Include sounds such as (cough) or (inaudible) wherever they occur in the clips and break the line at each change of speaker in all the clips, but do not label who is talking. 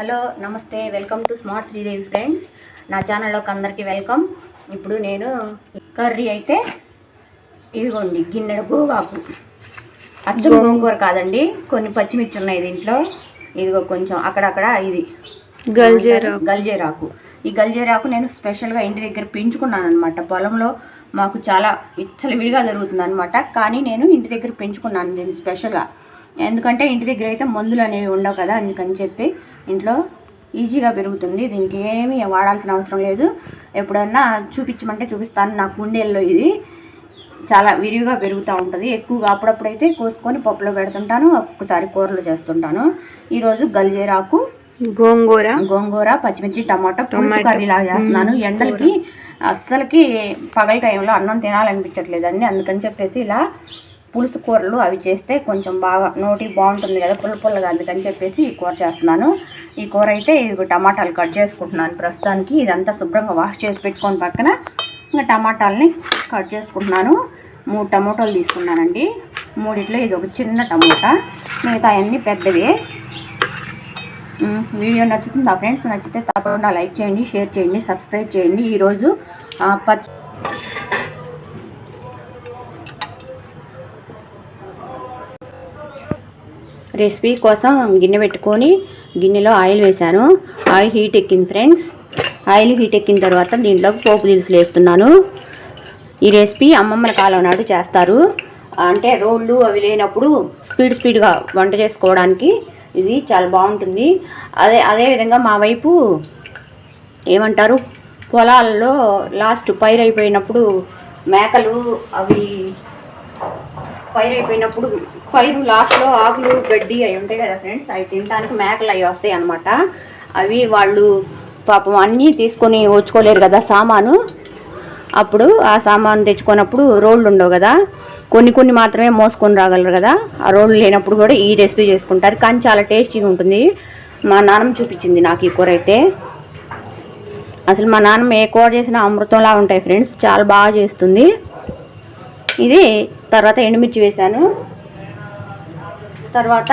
Hello namaste welcome to smart Sridevi friends. నా ఛానల్లోకి అందరికీ వెల్కమ్. ఇప్పుడు నేను కర్రీ అయితే ఇదిగోండి గిన్నెడు గోగాకు అచ్చం గోంగూర కాదండి కొన్ని పచ్చిమిర్చి ఉన్నాయి దీంట్లో. ఇదిగో కొంచెం అక్కడక్కడ ఇది.
గల్జేరాకు.
గల్జేరాకు. ఈ గల్జేరాకు నేను స్పెషల్గా ఇంటి దగ్గర పెంచుకున్నాను అనమాట పొలంలో మాకు చాలా విచ్చలవిడిగా జరుగుతుంది అనమాట కానీ నేను ఇంటి దగ్గర పెంచుకున్నాను దీన్ని స్పెషల్గా. ఎందుకంటే ఇంటి దగ్గర అయితే మందులు అనేవి ఉండవు కదా అందుకని చెప్పి ఇంట్లో ఈజీగా పెరుగుతుంది. దీనికి ఏమీ వాడాల్సిన అవసరం లేదు. ఎప్పుడన్నా చూపించమంటే చూపిస్తాను. నా కుండీల్లో ఇది చాలా విరివిగా పెరుగుతూ ఉంటుంది. ఎక్కువగా అప్పుడప్పుడైతే కోసుకొని పప్పులో పెడుతుంటాను. ఒక్కొక్కసారి కూరలు చేస్తుంటాను. ఈరోజు గల్జేరాకు
గోంగూర
గోంగూర పచ్చిమిర్చి టమాటా పులుసు
టమాటా.
కర్రీ లాగా చేస్తున్నాను. ఎండలకి అస్సలకి పగల టైంలో అన్నం తినాలనిపించట్లేదండి అందుకని చెప్పేసి ఇలా పులుసు కూరలు అవి చేస్తే కొంచెం బాగా నోటి బాగుంటుంది కదా పుల్ల పుల్లగా అందుకని చెప్పేసి ఈ కూర చేస్తున్నాను. ఈ కూర అయితే ఇది టమాటాలు కట్ చేసుకుంటున్నాను ప్రస్తుతానికి. ఇదంతా శుభ్రంగా వాష్ చేసి పెట్టుకొని పక్కన ఇంకా టమాటాలని కట్ చేసుకుంటున్నాను. మూడు టమాటోలు తీసుకున్నానండి. మూడిట్లో ఇది ఒక చిన్న టమోటా. మిగతా అన్నీ పెద్దవి. వీడియో నచ్చుతుందా ఫ్రెండ్స్? నచ్చితే తప్పకుండా లైక్ చేయండి షేర్ చేయండి సబ్స్క్రైబ్ చేయండి. ఈరోజు ఆ, పత్ రెసిపీ కోసం గిన్నె పెట్టుకొని గిన్నెలో ఆయిల్ వేశాను. ఆయిల్ హీట్ ఎక్కింది ఫ్రెండ్స్. ఆయిల్ హీట్ ఎక్కిన తర్వాత దీంట్లోకి పోపు దినుసులు వేస్తున్నాను. ఈ రెసిపీ అమ్మమ్మల కాలం నాడు చేస్తారు. అంటే రోళ్ళు అవి లేనప్పుడు స్పీడ్ స్పీడ్గా వంట చేసుకోవడానికి ఇది చాలా బాగుంటుంది. అదే అదే విధంగా మా వైపు ఏమంటారు? పొలాల్లో లాస్ట్ పైరు అయిపోయినప్పుడు మేకలు అవి పైరు అయిపోయినప్పుడు పైరు లాస్ట్లో ఆకులు గడ్డి అవి ఉంటాయి కదా ఫ్రెండ్స్ అవి తినడానికి మేకలు అవి వస్తాయి అన్నమాట. అవి వాళ్ళు పాపం అన్నీ తీసుకొని వచ్చుకోలేరు కదా సామాను. అప్పుడు ఆ సామాను తెచ్చుకున్నప్పుడు రోళ్ళు ఉండవు కదా. కొన్ని కొన్ని మాత్రమే మోసుకొని రాగలరు కదా. ఆ రోళ్ళు లేనప్పుడు కూడా ఈ రెసిపీ చేసుకుంటారు. కానీ చాలా టేస్టీగా ఉంటుంది. మా నాన్నమ్మ చూపించింది నాకు ఈ కూర అయితే. అసలు మా నాన్నమ్మ ఏ కూర చేసినా అమృతంలా ఉంటాయి ఫ్రెండ్స్. చాలా బాగా చేస్తుంది. ఇది తర్వాత ఎండుమిర్చి వేశాను. తర్వాత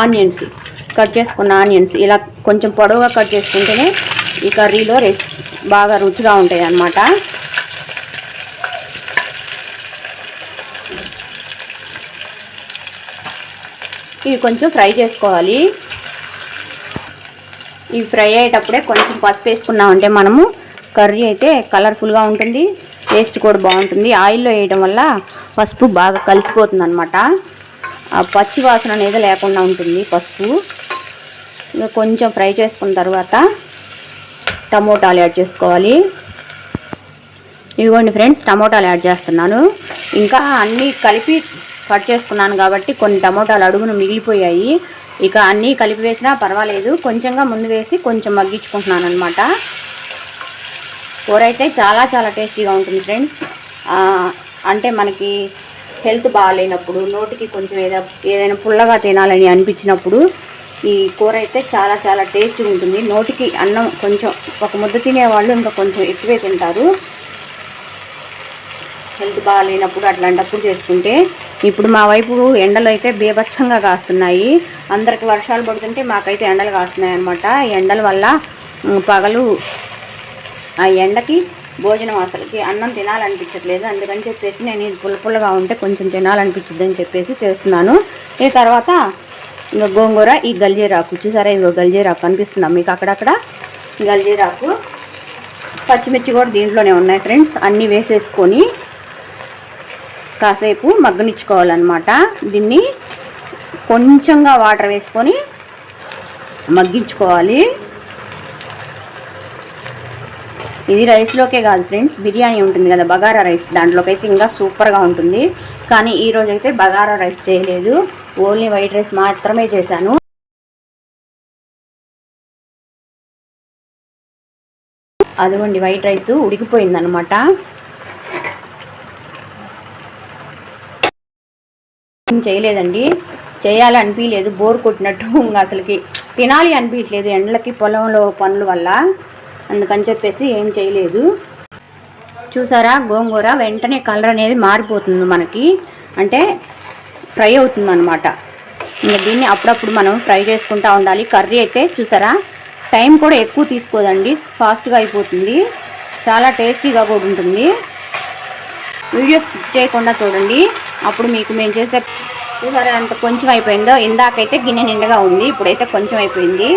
ఆనియన్స్ కట్ చేసుకున్న ఆనియన్స్ ఇలా కొంచెం పొడవుగా కట్ చేసుకుంటేనే ఈ కర్రీలో రెస్ బాగా రుచిగా ఉంటాయి అన్నమాట ఇవి కొంచెం ఫ్రై చేసుకోవాలి. ఇవి ఫ్రై అయ్యేటప్పుడే కొంచెం పసుపు వేసుకున్నామంటే మనము కర్రీ అయితే కలర్ఫుల్గా ఉంటుంది. టేస్ట్ కూడా బాగుంటుంది. ఆయిల్లో వేయడం వల్ల పసుపు బాగా కలిసిపోతుంది అనమాట ఆ పచ్చి వాసన అనేది లేకుండా ఉంటుంది పసుపు. ఇంకా కొంచెం ఫ్రై చేసుకున్న తర్వాత టమోటాలు యాడ్ చేసుకోవాలి. ఇదిగోండి ఫ్రెండ్స్ టమోటాలు యాడ్ చేస్తున్నాను. ఇంకా అన్నీ కలిపి కట్ చేసుకున్నాను కాబట్టి కొన్ని టమోటాలు అడుగును మిగిలిపోయాయి. ఇక అన్నీ కలిపి వేసినా పర్వాలేదు. కొంచెంగా ముందు వేసి కొంచెం మగ్గించుకుంటున్నాను అనమాట కూర అయితే చాలా చాలా టేస్టీగా ఉంటుంది ఫ్రెండ్స్ అంటే మనకి హెల్త్ బాగాలేనప్పుడు నోటికి కొంచెం ఏదో ఏదైనా పుల్లగా తినాలని అనిపించినప్పుడు ఈ కూర అయితే చాలా చాలా టేస్టీగా ఉంటుంది. నోటికి అన్నం కొంచెం ఒక ముద్ద తినేవాళ్ళు ఇంకా కొంచెం ఎక్కువే తింటారు. హెల్త్ బాగాలేనప్పుడు అట్లాంటప్పుడు చేసుకుంటే. ఇప్పుడు మా వైపు ఎండలు అయితే బీభత్సంగా కాస్తున్నాయి. అందరికి వర్షాలు పడుతుంటే మాకైతే ఎండలు కాస్తున్నాయి అనమాట ఎండల వల్ల పగలు ఆ ఎండకి భోజనం అసలుకి అన్నం తినాలనిపించట్లేదు. అందుకని చెప్పేసి నేను ఇది పుల్ల పుల్లగా ఉంటే కొంచెం తినాలనిపించింది అని చెప్పేసి చేస్తున్నాను. ఈ తర్వాత ఇంకా గోంగూర ఈ గల్జీరాకు. చూసారా ఇదిగో గల్జీరాకు కనిపిస్తుందా మీకు అక్కడక్కడ. గల్జీరాకు పచ్చిమిర్చి కూడా దీంట్లోనే ఉన్నాయి ఫ్రెండ్స్. అన్నీ వేసేసుకొని కాసేపు మగ్గనిచ్చుకోవాలన్నమాట. దీన్ని కొంచెంగా వాటర్ వేసుకొని మగ్గించుకోవాలి. ఇది రైస్లోకే కాదు ఫ్రెండ్స్ బిర్యానీ ఉంటుంది కదా బగారా రైస్. దాంట్లోకి అయితే ఇంకా సూపర్గా ఉంటుంది. కానీ ఈ రోజైతే అయితే బగారా రైస్ చేయలేదు. ఓన్లీ వైట్ రైస్ మాత్రమే చేశాను. అదిగోండి వైట్ రైస్ ఉడికిపోయిందనమాట. చేయలేదండి. చేయాలి అనిపించలేదు బోర్ కొట్టినట్టు (laughs) ఇంకా అసలుకి తినాలి అనిపించలేదు ఎండలకి పొలంలో పనుల వల్ల. అందుకని చెప్పేసి ఏం చేయలేదు. చూసారా గోంగూర వెంటనే కలర్ అనేది మారిపోతుంది మనకి. అంటే ఫ్రై అవుతుంది అనమాట ఇంకా దీన్ని అప్పుడప్పుడు మనం ఫ్రై చేసుకుంటూ ఉండాలి. కర్రీ అయితే చూసారా టైం కూడా ఎక్కువ తీసుకోదండి. ఫాస్ట్గా అయిపోతుంది. చాలా టేస్టీగా కూడా ఉంటుంది. వీడియో చేయకుండా చూడండి. అప్పుడు మీకు మేము చేసే చూసారా అంత కొంచెం అయిపోయిందో. ఇందాకైతే గిన్నె నిండగా ఉంది. ఇప్పుడైతే కొంచెం అయిపోయింది.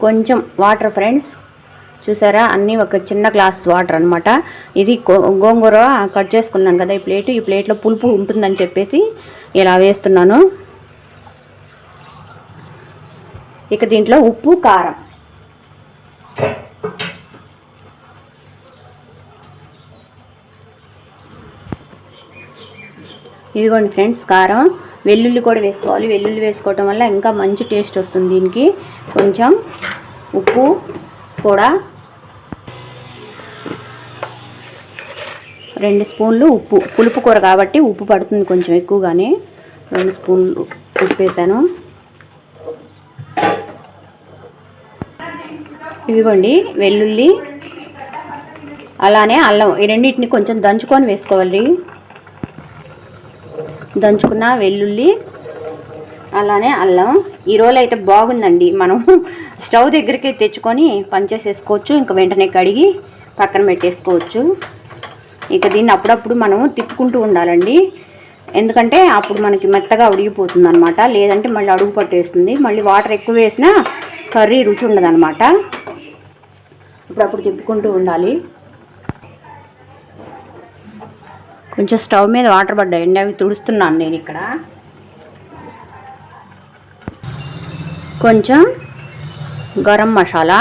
కొంచెం వాటర్ ఫ్రెండ్స్. చూసారా? అన్నీ ఒక చిన్న గ్లాస్ వాటర్ అన్నమాట. ఇది గో- గోంగూర కట్ చేసుకున్నాను కదా ఈ ప్లేట్. ఈ ప్లేట్లో పులుపు ఉంటుందని చెప్పేసి ఇలా వేస్తున్నాను. ఇక దీంట్లో ఉప్పు కారం. ఇదిగోండి ఫ్రెండ్స్ కారం. వెల్లుల్లి కూడా వేసుకోవాలి. వెల్లుల్లి వేసుకోవటం వల్ల ఇంకా మంచి టేస్ట్ వస్తుంది దీనికి. కొంచెం ఉప్పు కూడా రెండు స్పూన్లు ఉప్పు. పులుపు కూర కాబట్టి ఉప్పు పడుతుంది కొంచెం ఎక్కువగానే. రెండు స్పూన్లు ఉప్పు వేసాను. ఇవిగోండి వెల్లుల్లి అలానే అల్లం. ఈ రెండింటిని కొంచెం దంచుకొని వేసుకోవాలి. దంచుకున్న వెల్లుల్లి అలానే అల్లం. ఈ రోజు అయితే బాగుందండి. మనం స్టవ్ దగ్గరికి తెచ్చుకొని పనిచేసేసుకోవచ్చు ఇంకా వెంటనే కడిగి పక్కన పెట్టేసుకోవచ్చు. ఇక దీన్ని అప్పుడప్పుడు మనము తిప్పుకుంటూ ఉండాలండి. ఎందుకంటే అప్పుడు మనకి మెత్తగా ఉడిగిపోతుంది అనమాట లేదంటే మళ్ళీ అడుగు పట్టేస్తుంది. మళ్ళీ వాటర్ ఎక్కువ వేసినా కర్రీ రుచి ఉండదనమాట అప్పుడప్పుడు తిప్పుకుంటూ ఉండాలి. కొంచెం స్టవ్ మీద వాటర్ పడ్డాయండి అవి తుడుస్తున్నాను నేను ఇక్కడ. కొంచెం గరం మసాలా.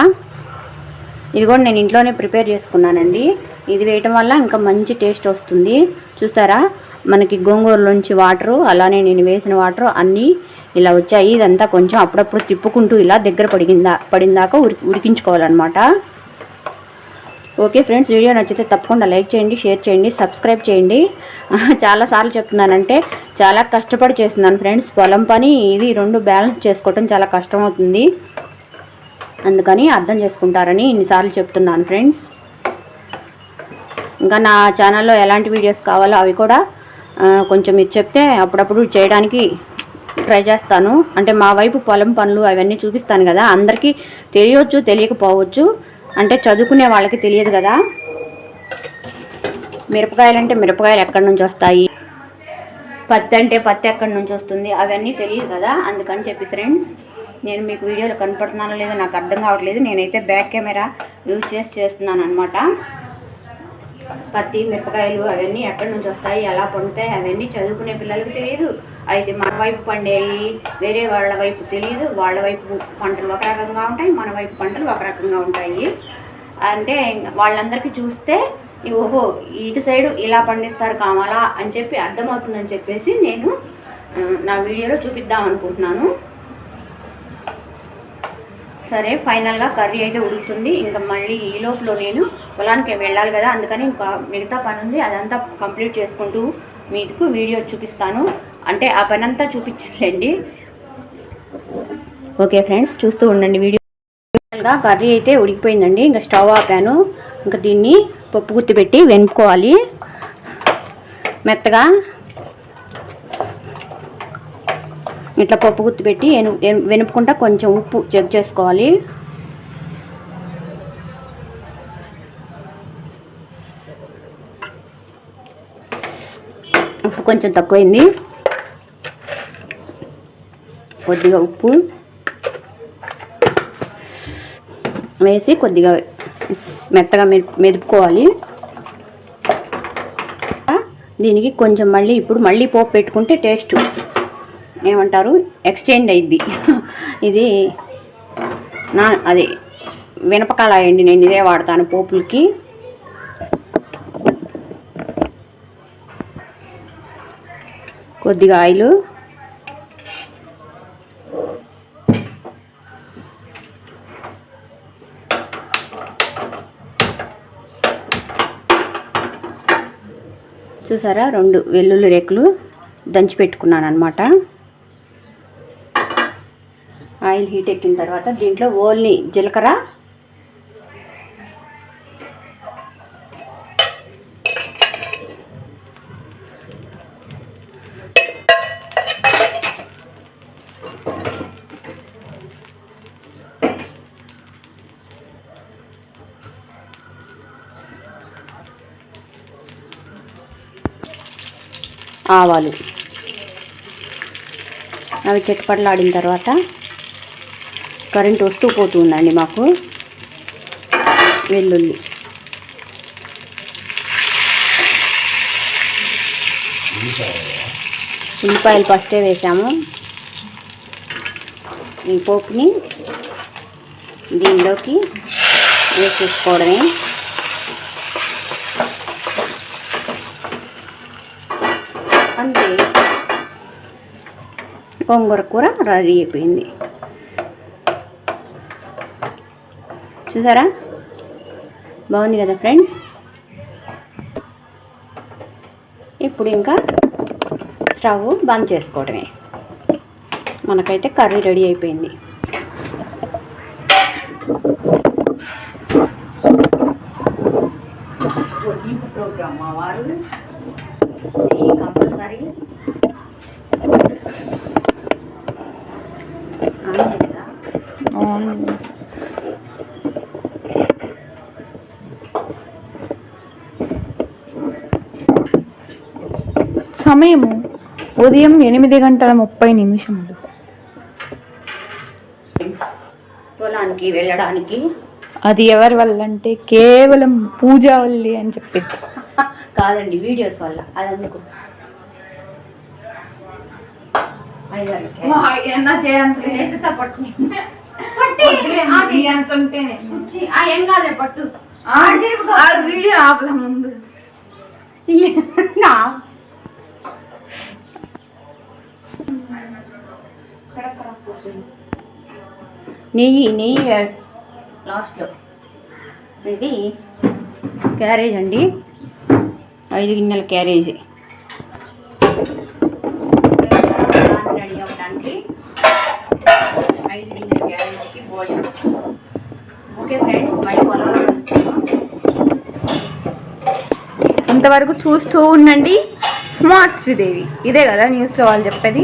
ఇది కూడా నేను ఇంట్లోనే ప్రిపేర్ చేసుకున్నానండి. ఇది వేయటం వల్ల ఇంకా మంచి టేస్ట్ వస్తుంది. చూస్తారా? మనకి గోంగూరలోంచి వాటరు అలానే నేను వేసిన వాటరు అన్నీ ఇలా వచ్చాయి. ఇదంతా కొంచెం అప్పుడప్పుడు తిప్పుకుంటూ ఇలా దగ్గర పడిగిందా పడిందాక ఉడికి ఉడికించుకోవాలన్నమాట. ఓకే ఫ్రెండ్స్ వీడియో నచ్చితే తప్పకుండా లైక్ చేయండి షేర్ చేయండి సబ్స్క్రైబ్ చేయండి. చాలాసార్లు చెప్తున్నానంటే చాలా కష్టపడి చేస్తున్నాను ఫ్రెండ్స్. పొలం పని ఇది రెండు బ్యాలెన్స్ చేసుకోవటం చాలా కష్టం అవుతుంది అందుకని అర్థం చేసుకుంటారని ఇన్నిసార్లు చెప్తున్నాను ఫ్రెండ్స్. ఇంకా నా ఛానల్లో ఎలాంటి వీడియోస్ కావాలో అవి కూడా కొంచెం మీరు చెప్తే అప్పుడప్పుడు చేయడానికి ట్రై చేస్తాను. అంటే మా వైపు పొలం పనులు అవన్నీ చూపిస్తాను కదా అందరికీ తెలియవచ్చు తెలియకపోవచ్చు. అంటే చదువుకునే వాళ్ళకి తెలియదు కదా? మిరపకాయలు అంటే మిరపకాయలు ఎక్కడి నుంచి వస్తాయి? పత్తి అంటే పత్తి ఎక్కడి నుంచి వస్తుంది? అవన్నీ తెలియదు కదా? అందుకని చెప్పి ఫ్రెండ్స్ నేను మీకు వీడియోలో కనపడుతున్నానో లేదో నాకు అర్థం కావట్లేదు. నేనైతే బ్యాక్ కెమెరా యూజ్ చేసి చేస్తున్నాను అనమాట పత్తి మిరపకాయలు అవన్నీ ఎక్కడి నుంచి వస్తాయి ఎలా పండుతాయి అవన్నీ చదువుకునే పిల్లలకు తెలియదు. అయితే మన వైపు పండేవి వేరే వాళ్ళ వైపు తెలియదు. వాళ్ళ వైపు పంటలు ఒక రకంగా ఉంటాయి మన వైపు పంటలు ఒక రకంగా ఉంటాయి. అంటే వాళ్ళందరికీ చూస్తే ఓహో ఇటు సైడు ఇలా పండిస్తారు కావాలా అని చెప్పి అర్థమవుతుందని చెప్పేసి నేను నా వీడియోలో చూపిద్దాం అనుకుంటున్నాను. సరే ఫైనల్గా కర్రీ అయితే ఉడుకుతుంది. ఇంకా మళ్ళీ ఈ లోపల నేను పొలానికి వెళ్ళాలి కదా అందుకని ఇంకా మిగతా పని ఉంది. అదంతా కంప్లీట్ చేసుకుంటూ మీకు వీడియో చూపిస్తాను. అంటే ఆ పని అంతా చూపించండి ఓకే ఫ్రెండ్స్ చూస్తూ ఉండండి వీడియో. ఫైనల్గా కర్రీ అయితే ఉడికిపోయిందండి. ఇంకా స్టవ్ ఆపాను. ఇంకా దీన్ని పప్పు గుత్తి పెట్టి వెనుక్కోవాలి. మెత్తగా ఇట్లా పప్పు గుత్తి పెట్టి వెనుపుకుంటా కొంచెం ఉప్పు చెక్ చేసుకోవాలి. ఉప్పు కొంచెం తక్కువైంది. కొద్దిగా ఉప్పు వేసి కొద్దిగా మెత్తగా మెదుపుకోవాలి. దీనికి కొంచెం మళ్ళీ ఇప్పుడు మళ్ళీ పోపు పెట్టుకుంటే టేస్ట్. ఏమంటారు? ఎక్స్చేంజ్ అయింది ఇది నా అది మినపకాయ అండి నేను ఇదే వాడతాను పోపులకి. కొద్దిగా ఆయిల్. చూసారా? రెండు వెల్లుల్లి రేకులు దంచి పెట్టుకున్నాను అనమాట ఆయిల్ హీట్ ఎక్కిన తర్వాత దీంట్లో ఓన్లీ జీలకర్ర ఆవాలు. అవి ఆడిన తర్వాత కరెంట్ వస్తూ పోతుందండి మాకు. వెల్లుల్లి. ఉల్లిపాయలు ఫస్టే వేసాము. ఈ పోపుని దీనిలోకి వేసేసుకోవడమే. అంతే. గోంగూర కూర రెడీ అయిపోయింది. చూసారా? బాగుంది కదా ఫ్రెండ్స్? ఇప్పుడు ఇంకా స్టవ్ బంద్ చేసుకోవడమే. మనకైతే కర్రీ రెడీ అయిపోయింది. ప్రోగ్రామ్ మా వారు
సమయము ఉదయం ఎనిమిది గంటల ముప్పై నిమిషములు.
పొలానికి వెళ్ళడానికి.
అది ఎవరి వల్ల అంటే కేవలం పూజ వల్లి అని చెప్పింది. (laughs)
కాదండి వీడియోస్ వల్ల. అది అందుకు ఎత్తుతా పట్టు. ఆ, ఏం కాలే పట్టు.
వీడియో ఆపల ముందు.
నెయ్యి నెయ్యి లాస్ట్లో ఇది క్యారేజ్ అండి. ఐదు గిన్నెల క్యారేజీ. రెడీ అవ్వడానికి ఐదు గిన్నెల క్యారేజీకి భోజనం. ఓకే ఫ్రెండ్స్ మళ్ళీ
అంతవరకు చూస్తూ ఉండండి. స్మార్ట్ శ్రీదేవి. ఇదే కదా న్యూస్లో వాళ్ళు చెప్పేది.